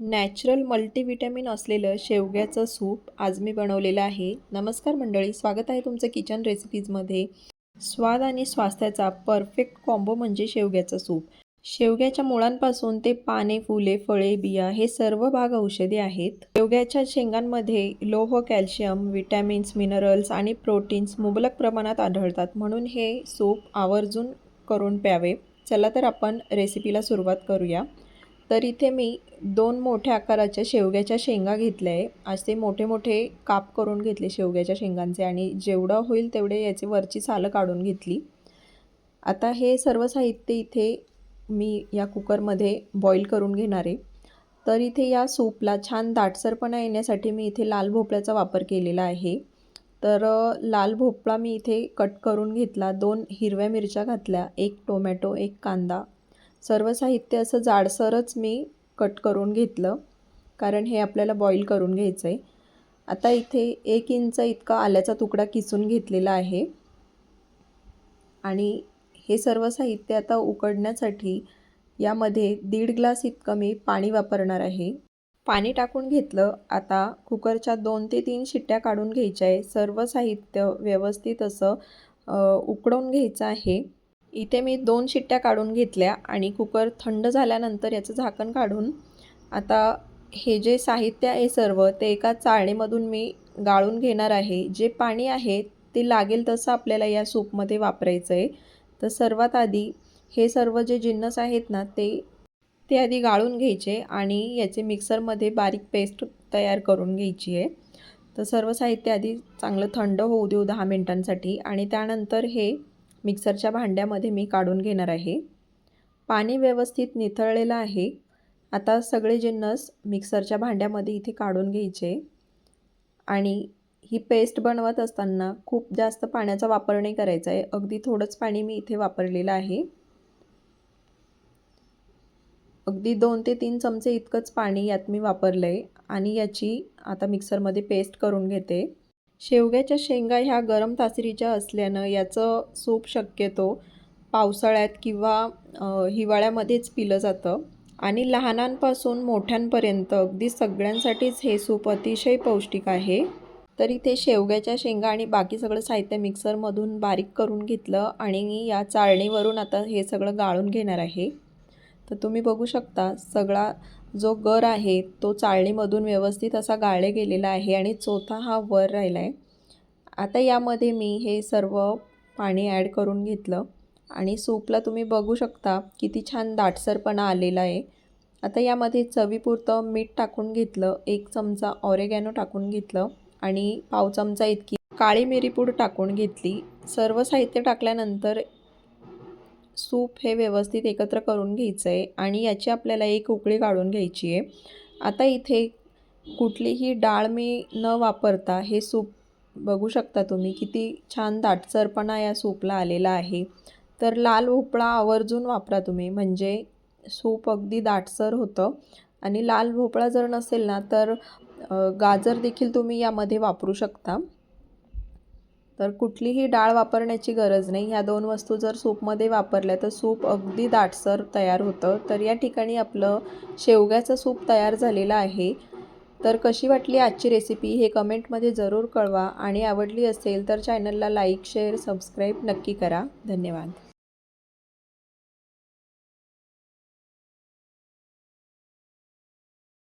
Natural multivitamin असलेलं शेवग्याचं soup आज मी बनवलेलं आहे. नमस्कार मंडळी स्वागत आहे तुमचं किचन रेसिपीजमध्ये. स्वाद आणि स्वास्थ्याचा परफेक्ट कॉम्बो म्हणजे शेवग्याचं सूप. शेवग्याच्या मुळांपासून ते पाने फुले फळे बिया हे सर्व भाग औषधी आहेत. शेवग्याच्या शेंगांमध्ये लोह कॅल्शियम विटॅमिन्स मिनरल्स आणि प्रोटीन्स मुबलक प्रमाणात आढळतात म्हणून हे सूप आवर्जून करून प्यावे. चला तर आपण रेसिपीला सुरुवात करूया. तर इथे मी दोन मोठ्या आकाराच्या शेवग्याच्या शेंगा घेतल्या आहे. असे मोठे मोठे काप करून घेतले शेवग्याच्या शेंगांचे आणि जेवढं होईल तेवढे याचे वरची सालं काढून घेतली. आता हे सर्व साहित्य इथे मी या कुकरमध्ये बॉईल करून घेणार आहे. तर इथे या सूपला छान दाटसरपणा येण्यासाठी मी इथे लाल भोपळ्याचा वापर केलेला आहे. तर लाल भोपळा मी इथे कट करून घेतला. दोन हिरव्या मिरच्या घातल्या. एक टोमॅटो एक कांदा. सर्व साहित्य असं जाडसरच मी कट करून घेतलं कारण हे आपल्याला बॉईल करून घ्यायचं आहे आता इथे एक इंच इतका आल्याचा तुकडा किसून घेतलेला आहे. आणि हे सर्व साहित्य आता उकडण्यासाठी यामध्ये दीड ग्लास इतकं मी पाणी वापरणार आहे. पाणी टाकून घेतलं आता कुकरच्या दोन ते तीन शिट्ट्या काढून घ्यायच्या आहे. सर्व साहित्य व्यवस्थित असं उकडून उकडवून घ्यायचं आहे. इथे मी दोन शिट्ट्या काढून घेतल्या आणि कुकर थंड झाल्यानंतर याचं झाकण काढून आता हे जे साहित्य आहे सर्व ते एका चाळणीमधून मी गाळून घेणार आहे. जे पाणी आहे ते लागेल तसं आपल्याला या सूपमध्ये वापरायचं आहे तर सर्वात आधी हे सर्व जे जिन्नस आहेत ना ते ते आधी गाळून घ्यायचे आणि याचे मिक्सरमध्ये बारीक पेस्ट तयार करून घ्यायची आहे तर सर्व साहित्य आधी चांगलं थंड होऊ देऊ दहा मिनटांसाठी आणि त्यानंतर हे मिक्सरच्या भांड्यामध्ये मी काढून घेणार आहे. पाणी व्यवस्थित निथळलेलं आहे. आता सगळे जिन्नस मिक्सरच्या भांड्यामध्ये इथे काढून घ्यायचे. आणि ही पेस्ट बनवत असताना खूप जास्त पाण्याचा वापर नाही करायचा आहे. अगदी थोडंच पाणी मी इथे वापरलेलं आहे. अगदी दोन ते तीन चमचे इतकंच पाणी यात मी वापरलं आहे आणि याची आता मिक्सरमध्ये पेस्ट करून घेते. शेवग्याच्या शेंगा ह्या गरम तासरीच्या असल्यानं याचं सूप शक्यतो पावसाळ्यात किंवा हिवाळ्यामध्येच पिलं जातं. आणि लहानांपासून मोठ्यांपर्यंत अगदी सगळ्यांसाठीच हे सूप अतिशय पौष्टिक आहे. तर इथे शेवग्याच्या शेंगा आणि बाकी सगळं साहित्य मिक्सरमधून बारीक करून घेतलं आणि या चाळणीवरून आता हे सगळं गाळून घेणार आहे. तर तुम्ही बघू शकता सगळा जो गर आहे तो चाळणीमधून व्यवस्थित असा गाळे गेलेला आहे आणि चोथा हा वर राहिला आहे आता यामध्ये मी हे सर्व पाणी ॲड करून घेतलं आणि सूपला तुम्ही बघू शकता किती छान दाटसरपणा आलेला आहे. आता यामध्ये चवीपुरतं मीठ टाकून घेतलं एक चमचा ऑरेगॅनो टाकून घेतलं आणि पाव चमचा इतकी काळी मिरीपूड टाकून घेतली. सर्व साहित्य टाकल्यानंतर सूप हे व्यवस्थित एकत्र करून घ्यायचं आहे आणि याची आपल्याला एक उकळी काढून घ्यायची आहे आता इथे कुठलीही डाळ मी न वापरता हे सूप बघू शकता तुम्ही किती छान दाटसरपणा या सूपला आलेला आहे. तर लाल भोपळा आवर्जून वापरा तुम्ही म्हणजे सूप अगदी दाटसर होतं. आणि लाल भोपळा जर नसेल ना तर गाजर देखील तुम्ही यामध्ये वापरू शकता. तर कुठलीही डाळ वापरण्याची गरज नाही. ह्या दोन वस्तू जर सूपमध्ये वापरल्या तर सूप अगदी दाटसर तयार होतं. तर या ठिकाणी आपलं शेवग्याचं सूप तयार झालेलं आहे. तर कशी वाटली आजची रेसिपी हे कमेंटमध्ये जरूर कळवा. आणि आवडली असेल तर चॅनलला लाईक शेअर सबस्क्राईब नक्की करा. धन्यवाद.